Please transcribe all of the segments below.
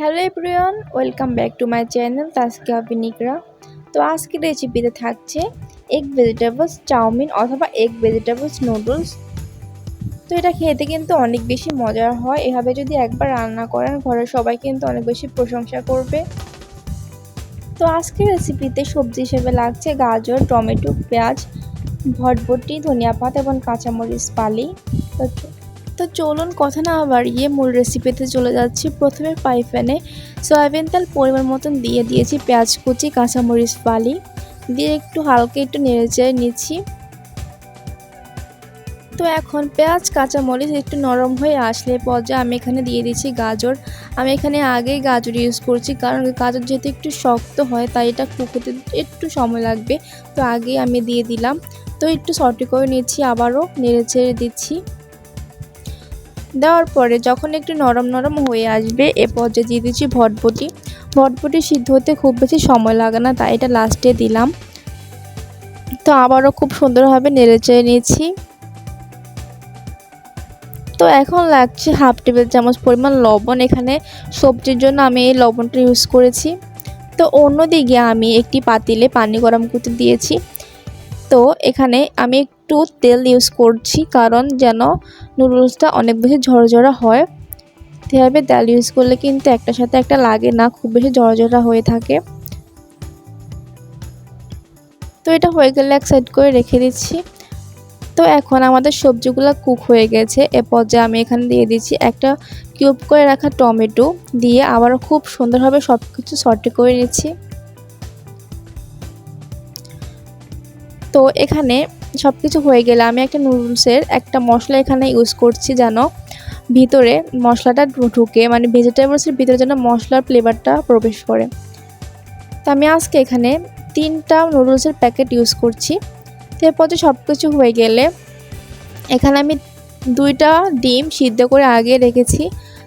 Hello everyone welcome back to my channel Taskia অভিনিকরা তো আজকের রেসিপিতে থাকছে এগ ভেজিটেবলস চাউমিন অথবা এগ ভেজিটেবলস নুডলস তো এটা খেতে কিন্তু অনেক বেশি মজার হয়, এভাবে যদি একবার রান্না করেন, ঘরের সবাই কিন্তু অনেক বেশি প্রশংসা করবে। তো আজকের রেসিপিতে সবজি হিসেবে লাগছে গাজর, টমেটো, পেঁয়াজ ভটভটি ধনিয়া পাতা এবং কাঁচামরিচ পালি তো চলুন কথা না বাড়িয়ে মূল রেসিপিতে চলে যাচ্ছি। প্রথমে পাই প্যানে সয়াবিন তেল পরিমাণ মতন দিয়ে দিয়েছি পেঁয়াজ কুচি, কাঁচামরিচ পালি দিয়ে একটু হালকা একটু নেড়ে চেড়ে নিচ্ছি। তো এখন পেঁয়াজ, কাঁচামরিচ একটু নরম হয়ে আসলে পর্যায়ে আমি এখানে দিয়ে দিচ্ছি গাজর। আমি এখানে আগেই গাজর ইউজ করছি কারণ গাজর যেহেতু একটু শক্ত হয় তাই এটা কুকুতে একটু সময় লাগবে। তো আগেই আমি দিয়ে দিলাম। তো একটু সটি করে নিচ্ছি, আবারও নেড়ে চেড়ে দিচ্ছি। দেওয়ার পরে যখন একটু নরম নরম হয়ে আসবে, এ পর্যায়ে দিয়ে দিচ্ছি ভটভটি। ভটভটি সিদ্ধ হতে খুব বেশি সময় লাগে না, তাই এটা লাস্টে দিলাম। তো আবারও খুব সুন্দরভাবে নেড়ে চেড়ে নিয়েছি তো এখন লাগছে হাফ টেবিল চামচ পরিমাণ লবণ। এখানে সবজির জন্য আমি এই লবণটা ইউজ করেছি। তো অন্যদিকে আমি একটি পাতিলে পানি গরম করতে দিয়েছি। তো এখানে আমি একটু তেল ইউজ করছি, কারণ যেন নুডলসটা অনেক বেশি ঝরঝরা হয়। এভাবে তেল ইউজ করলে কিন্তু একটার সাথে একটা লাগে না, খুব বেশি ঝরঝরা হয়ে থাকে। তো এটা হয়ে গেলে এক সাইড করে রেখে দিচ্ছি। তো এখন আমাদের সবজিগুলো কুক হয়ে গেছে। এ পর্যায়ে আমি এখানে দিয়ে দিচ্ছি একটা কিউব করে রাখা টমেটো দিয়ে আবারও খুব সুন্দরভাবে সব কিছু সর্টে করে নিচ্ছি। তো এখানে সব কিছু হয়ে গেলে আমি একটা নুডলসের একটা মশলা এখানে ইউজ করছি যেন ভিতরে মশলাটা ঢুকে মানে ভেজিটেবলসের ভিতরে যেন মশলার ফ্লেভারটা প্রবেশ করে। তো আমি আজকে এখানে তিনটা নুডলসের প্যাকেট ইউজ করছি। এরপর যে সব কিছু হয়ে গেলে এখানে আমি দুইটা ডিম সিদ্ধ করে আগে রেখেছি।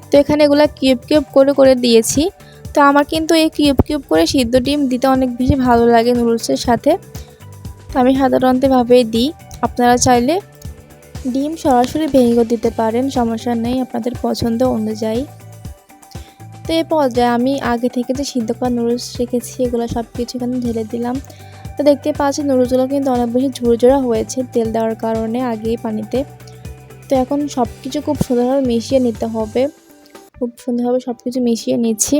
তো এখানে এগুলো কিউব কিউব করে করে দিয়েছি। তো আমার কিন্তু এই কিউব কিউব করে সিদ্ধ ডিম দিতে অনেক বেশি ভালো লাগে নুডলসের সাথে। আমি সাধারণত এভাবেই দিই। আপনারা চাইলে ডিম সরাসরি ভেঙেও দিতে পারেন, সমস্যা নেই, আপনাদের পছন্দ অনুযায়ী। তো এই পর্যায়ে আমি আগে থেকে যে সিদ্ধ করা নুডলস রেখেছি, এগুলো সব কিছু এখানে ঢেলে দিলাম। তো দেখতে পাচ্ছি নুডলসগুলো কিন্তু অনেক বেশি ঝুরঝোরা হয়েছে তেল দেওয়ার কারণে আগেই পানিতে। তো এখন সব কিছু খুব সুন্দরভাবে মিশিয়ে নিতে হবে। খুব সুন্দরভাবে সব কিছু মিশিয়ে নিচ্ছি।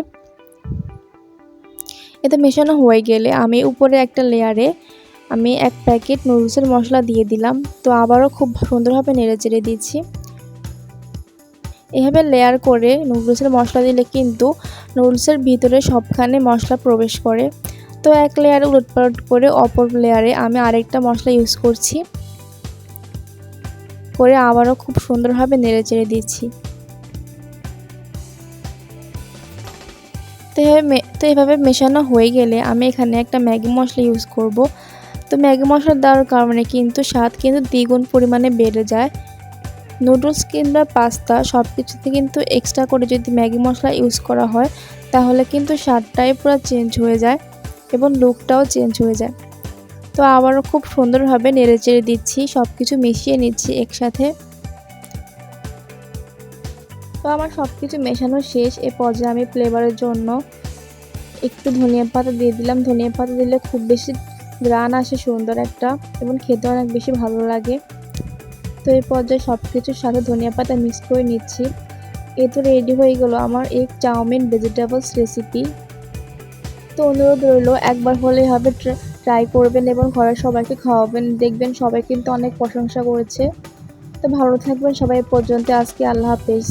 এতে মেশানো হয়ে গেলে আমি উপরে একটা লেয়ারে আমি এক প্যাকেট নুডলসের মশলা দিয়ে দিলাম। তো আবারও খুব সুন্দরভাবে নেড়ে চেড়ে দিচ্ছি। এভাবে লেয়ার করে নুডলসের মশলা দিলে কিন্তু নুডলসের ভিতরে সবখানে মশলা প্রবেশ করে। তো এক লেয়ারে উলটপালট করে অপর লেয়ারে আমি আরেকটা মশলা ইউজ করছি। করে আবারও খুব সুন্দরভাবে নেড়ে চেড়ে দিচ্ছি। তো এভাবে তো এভাবে মেশানো হয়ে গেলে আমি এখানে একটা ম্যাগি মশলা ইউজ করব। তো ম্যাগি মশলা দেওয়ার কারণে কিন্তু স্বাদ কিন্তু দ্বিগুণ পরিমাণে বেড়ে যায়। নুডলস কিংবা পাস্তা সব কিছুতে কিন্তু এক্সট্রা করে যদি ম্যাগি মশলা ইউজ করা হয়, তাহলে কিন্তু স্বাদটাই পুরো চেঞ্জ হয়ে যায় এবং লুকটাও চেঞ্জ হয়ে যায়। তো আবারও খুব সুন্দরভাবে নেড়ে চেড়ে দিচ্ছি সব কিছু মিশিয়ে নিচ্ছি একসাথে। তো আমার সব কিছু মেশানো শেষ, এ পর্যায়ে আমি ফ্লেভারের জন্য একটু ধনিয়া পাতা দিয়ে দিলাম। ধনিয়া পাতা দিলে খুব বেশি গ্রান আসে সুন্দর একটা এবং খেতে অনেক বেশি ভালো লাগে। তো এই পর্যায়ে সব কিছুর সাথে ধনিয়া পাতা মিক্স করে নিচ্ছি। এ তো রেডি হয়ে গেল আমার এক চাউমিন ভেজিটেবলস রেসিপি তো অনুরোধ রইল, একবার হলেই হবে ট্রাই করবেন এবং ঘরের সবাইকে খাওয়াবেন। দেখবেন সবাই কিন্তু অনেক প্রশংসা করেছে। তো ভালো থাকবেন সবাই পর্যন্ত। আজকে আল্লাহ হাফেজ।